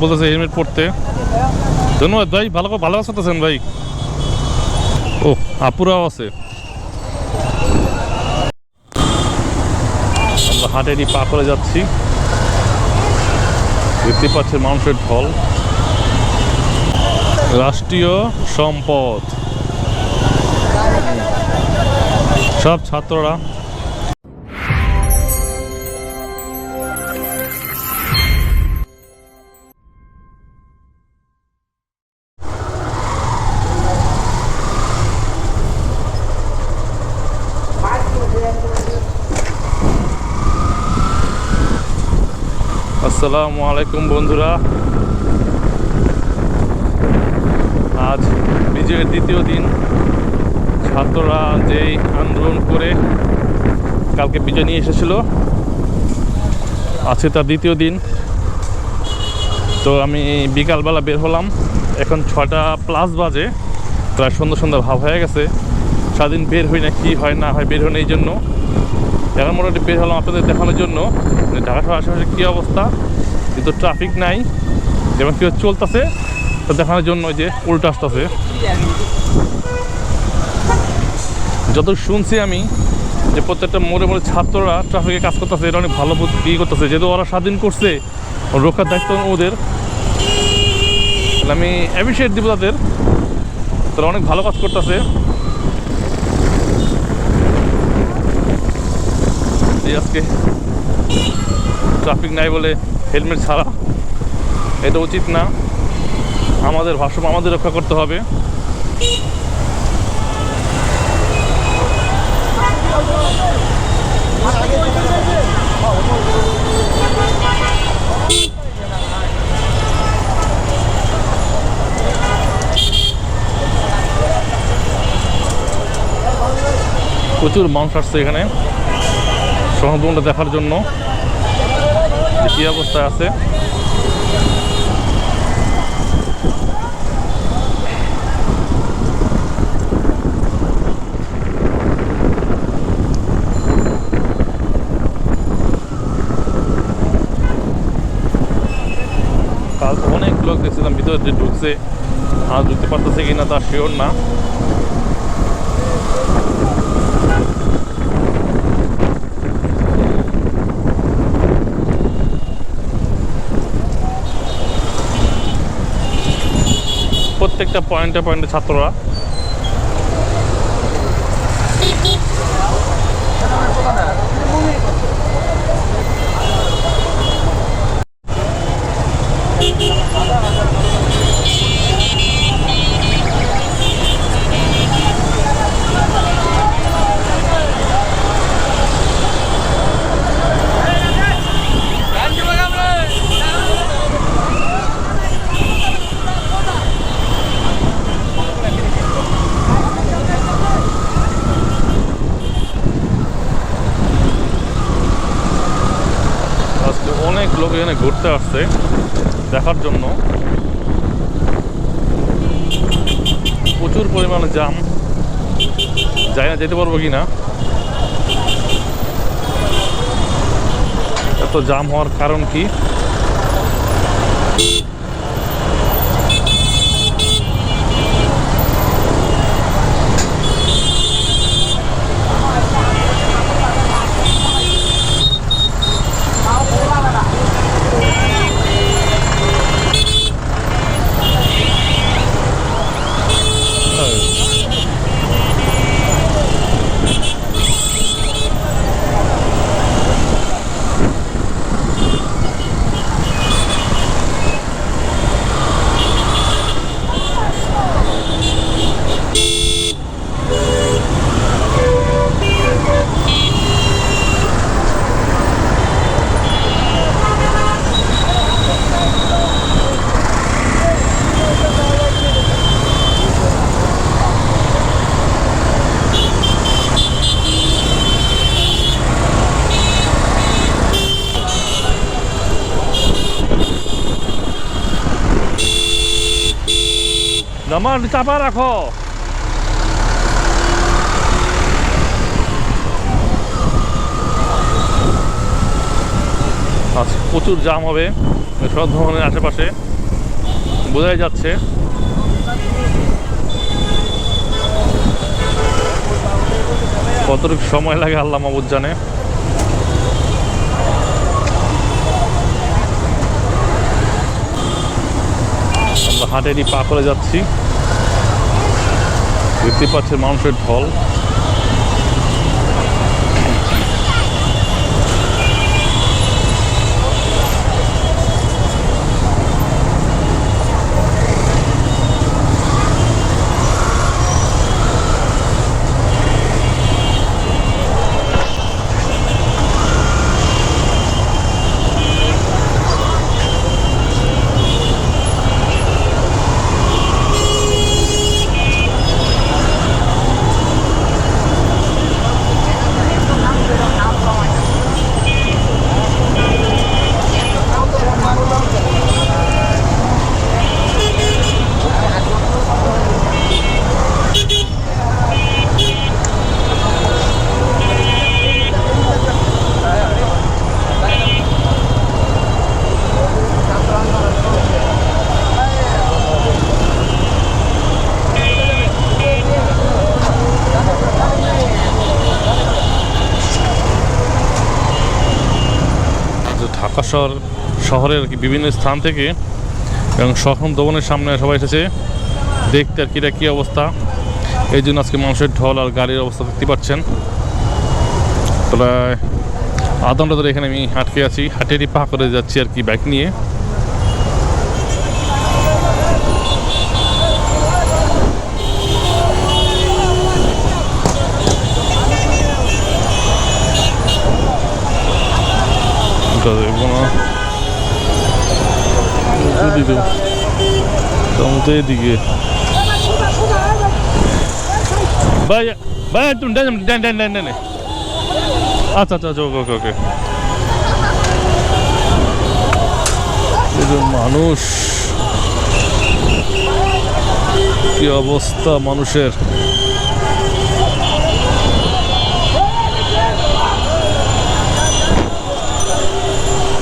বলতেছে হেলমেট পরতে। ধন্যবাদ ভাই, ভালো ভালো করতেছেন ভাই? ও, আপুরাও আছে। আমরা হাটেরই পা করে যাচ্ছি। দেখতে পাচ্ছেন মানুষের ঢল। রাষ্ট্রীয় সম্পদ। সব ছাত্ররা আসসালামু আলাইকুম বন্ধুরা। আজ বিজয়ের দ্বিতীয় দিন। ছাত্ররা যেই আন্দোলন করে কালকে বিজয় নিয়ে এসেছিল আছে তার দ্বিতীয় দিন। তো আমি বিকালবেলা বের হলাম। এখন ছটা প্লাস বাজে, প্রায় সন্ধ্যা সন্ধ্যা ভাব হয়ে গেছে। সারাদিন বের হই না, কি হয় না হয় বের হই না, এই জন্য। এখন মোটামুটি বের হলাম আপনাদের দেখানোর জন্য। ঢাকা শহর আশেপাশে কী অবস্থা? কিন্তু ট্রাফিক নাই, যেমন কেউ চলতেছে, তো দেখানোর জন্য যে উল্টো আসতেছে। যত শুনছি আমি যে প্রত্যেকটা মোড়ে মোড়ে ছাত্ররা ট্রাফিকে কাজ করতেছে, এটা অনেক ভালো বুদ্ধি ই করতেছে। যেহেতু ওরা স্বাধীন করছে রক্ষার দায়িত্ব ওদের। আমি অ্যাপ্রিসিয়েট দিব তাদের। তারা অনেক ভালো কাজ করতেছে। আজকে ট্রাফিক নাই বলে হেলমেট ছাড়া এটা উচিত না। আমাদের ভাষণ আমাদের রক্ষা করতে হবে। প্রচুর মানুষ আসছে এখানে। সমাজবনটা দেখার জন্য। যে কী অবস্থায় আছে? কাল অনেক লোক দেখছিলাম, ভিতরে যে ঢুকছে। আর ঢুকতে পারতেছে কিনা তার শিওর না। প্রত্যেকটা পয়েন্টে পয়েন্টে ছাত্ররা আজকে অনেক লোক এখানে ঘুরতে আসছে, দেখার জন্য। প্রচুর পরিমাণে জাম। যাই না, যেতে পারব কি না এত জাম হওয়ার কারণ কি? নামার চাপা রাখো। প্রচুর জাম হবে সড়ক ভবনের আশেপাশে। বোঝাই যাচ্ছে। কতটুকু সময় লাগে, আল্লাহ মাবুদ জানে। হাটেরই পা করে যাচ্ছি। দেখতে পাচ্ছেন মানুষের ঢল। শহর, শহরের কি বিভিন্ন স্থান থেকে এবং সখন দোকানের সামনে সবাই এসেছে। দেখতে আর কিটা কী অবস্থা। এই জন্য আজকে মানুষের ঢল আর গাড়ির অবস্থা দেখতে পাচ্ছেন। প্রায় আধ ঘণ্টা ধরে এখানে আমি আটকে আছি। হাটেরই পা করে যাচ্ছি আর কি বাইক নিয়ে। কোনো দিদি তো এদিকে। ভাই ভাই একটু ডেন ডেন ডেন ডেন ডেন আচ্ছা আচ্ছা আচ্ছা ওকে ওকে ওকে। মানুষ। কি অবস্থা মানুষের?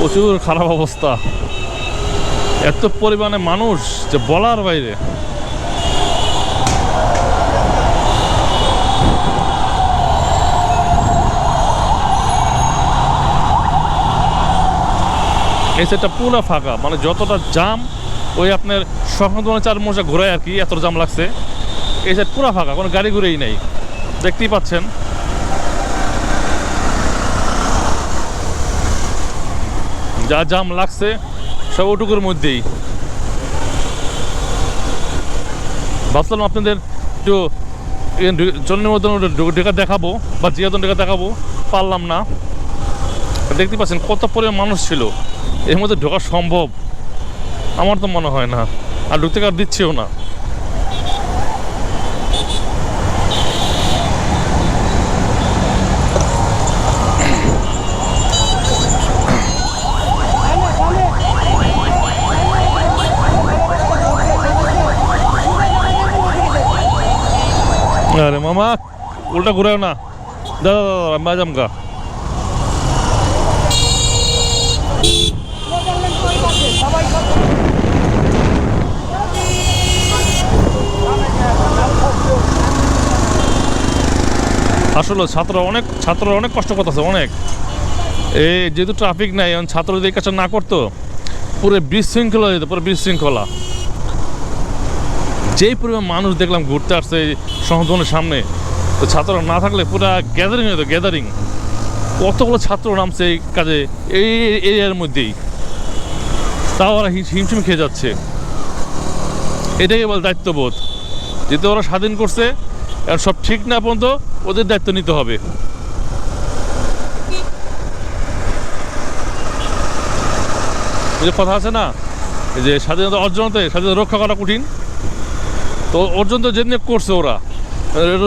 প্রচুর খারাপ অবস্থা। এত পরিমাণে মানুষ যে বলার বাইরে। এই সাইডটা পুরো ফাঁকা মানে যতটা জাম, ওই আপনার সখন চার মোজা ঘোরায় আর কি, এত জাম লাগছে। এই সাইড পুরো ফাঁকা, কোনো গাড়ি ঘুরেই নেই। দেখতেই পাচ্ছেন। যা জাম লাগছে, সব ওটুকুর মধ্যেই। ভাবছিলাম আপনাদের একটু জন্মের মতন ডেকা দেখাবো, বা জিয়াদন ডেকা দেখাবো, পারলাম না। দেখতে পাচ্ছেন কত পরিমাণ মানুষ ছিল, এর মধ্যে ঢোকা সম্ভব। আমার তো মনে হয় না, আর ঢুকতে কার দিচ্ছেও না। আরে মামা, উল্টা ঘুরাও না। দাদা দাদা বাজাম গা। আসলে ছাত্র অনেক, ছাত্ররা অনেক কষ্ট করতেছে, অনেক। এই যেহেতু ট্রাফিক নাই, এখন ছাত্র যদি এই কাজটা না করতো, পুরো বিশৃঙ্খলা যেত, পুরো বিশৃঙ্খলা। যেই পরিমাণ মানুষ দেখলাম ঘুরতে আসছে সংশোধনের সামনে, তো ছাত্ররা না থাকলে পুরো গ্যাদারিং হতো গ্যাদারিং কতগুলো ছাত্র নামছে এই কাজে, এই এরিয়ার মধ্যেই। তাও ওরা হিম- হিমশিম খেয়ে যাচ্ছে। এটাই বল দায়িত্ববোধ, যেহেতু ওরা স্বাধীন করছে এখন সব ঠিক না পর্যন্ত ওদের দায়িত্ব নিতে হবে। কথা আছে না যে স্বাধীনতা অর্জনতে স্বাধীনতা রক্ষা করা কঠিন। তো অর্জন তো যেদিনে করছে ওরা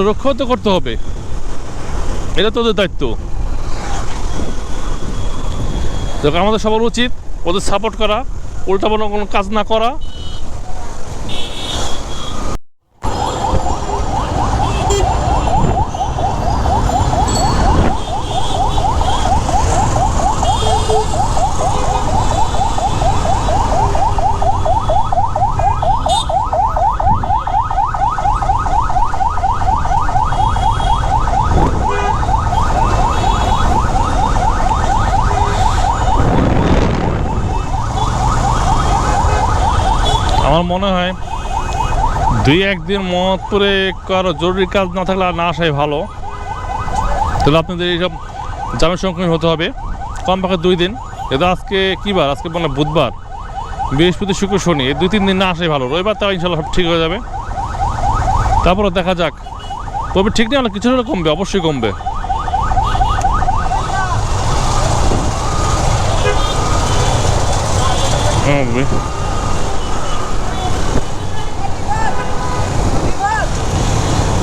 রক্ষা তো করতে হবে। এটা তো ওদের দায়িত্ব আমাদের সবার উচিত ওদের সাপোর্ট করা উল্টা কোনো কাজ না করা আমার মনে হয় দুই একদিন মত করে জরুরি কাজ না থাকলে আর না আসাই ভালো। তাহলে আপনাদের এইসব জামের সম্মুখীন হতে হবে। কমপক্ষে দুই দিন। এটা আজকে কী বার? আজকে মানে বুধবার। বৃহস্পতি, শুক্র, শনি। এই দুই, তিন দিন না আসাই ভালো। রবিবার তাও ইনশাল্লাহ সব ঠিক হয়ে যাবে। তারপরে দেখা যাক। তবে ঠিক নেই কিছু হলে কমবে, অবশ্যই কমবে। কমবে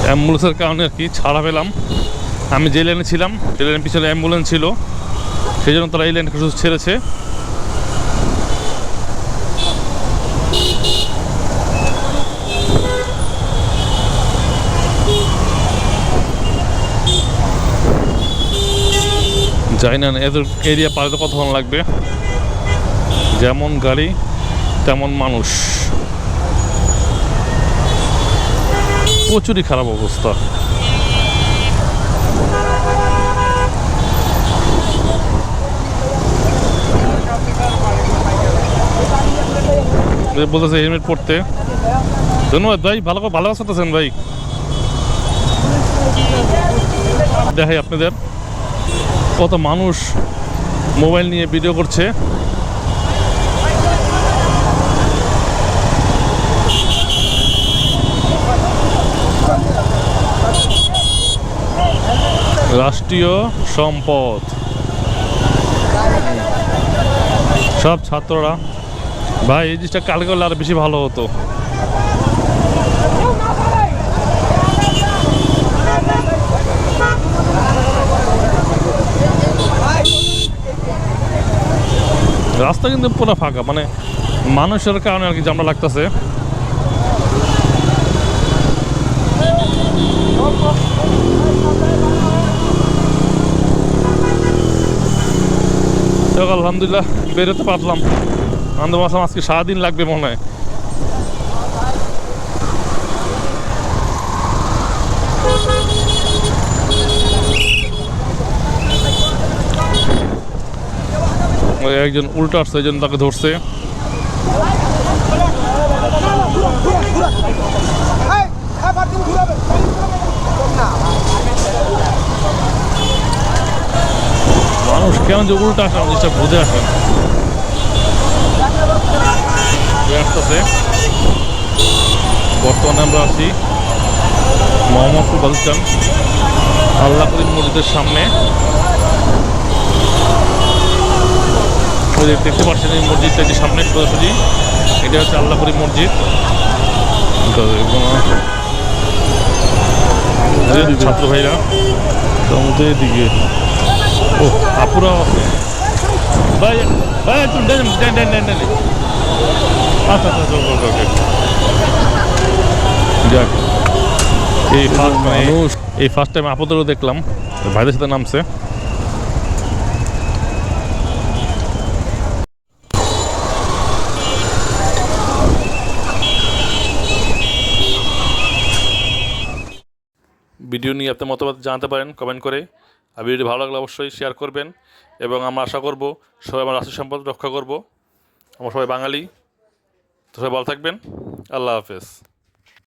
অ্যাম্বুলেন্সের কারণে আর কি ছাড়া পেলাম। আমি যে লাইনে ছিলাম, যে লাইনের পিছনে অ্যাম্বুলেন্স ছিল, সেই জন্য তারা এই লাইনটা শুধু ছেড়েছে। যাই না এত এরিয়া পারে তো কতক্ষণ লাগবে? যেমন গাড়ি, তেমন মানুষ। প্রচুরই খারাপ অবস্থা। বলতেছে হেলমেট পরতে। ধন্যবাদ ভাই, ভালো ভালো করতেছেন ভাই? দেখাই আপনাদের। কত মানুষ মোবাইল নিয়ে ভিডিও করছে। রাষ্ট্রীয় সম্পদ। সব ছাত্ররা। ভাই, এই জিনিসটা কাল করলে আরও বেশি ভালো হতো। রাস্তা কিন্তু পুরো ফাঁকা মানে মানুষের কারণে আর কি জামটা লাগতেছে। আলহামদুলিল্লাহ, বেরোতে পারলাম। আনন্দ মাসলাম আজকে সারাদিন লাগবে মনে হয়। একজন উল্টো আসছে এই তাকে ধরছে। ঘুরাবে। মানুষ কেমন যে উল্টো আসে, আমি জিনিসটা বুঝে আসে। আসতেছে। বর্তমানে আমরা আছি মোহাম্মদপুর বালুস্তান আল্লাহ করিম মসজিদের সামনে। দেখতে পাচ্ছেন এই মসজিদটা যে সামনে সোজাসুজি, এটা হচ্ছে আল্লাহ করিম মসজিদ। তো ছাত্র ভাইরা। সমুদ্রের দিকে ও আপুরাও আছে ভাই ভাই একটু দেন দেন দেন দেন দেন আচ্ছা আচ্ছা ওকে ওকে ওকে যাক এই ফার্স্ট এই ফার্স্ট টাইম আপুদেরও দেখলাম ভাইদের সাথে নামছে ভিডিও নিয়ে আপনার মতামত জানাতে পারেন কমেন্ট করে আর ভিডিওটি ভালো লাগলে অবশ্যই শেয়ার করবেন এবং আমরা আশা করব সবাই আমার রাষ্ট্র সম্পদ রক্ষা করব। আমরা সবাই বাঙালি। তো সবাই ভালো থাকবেন। আল্লাহ হাফেজ।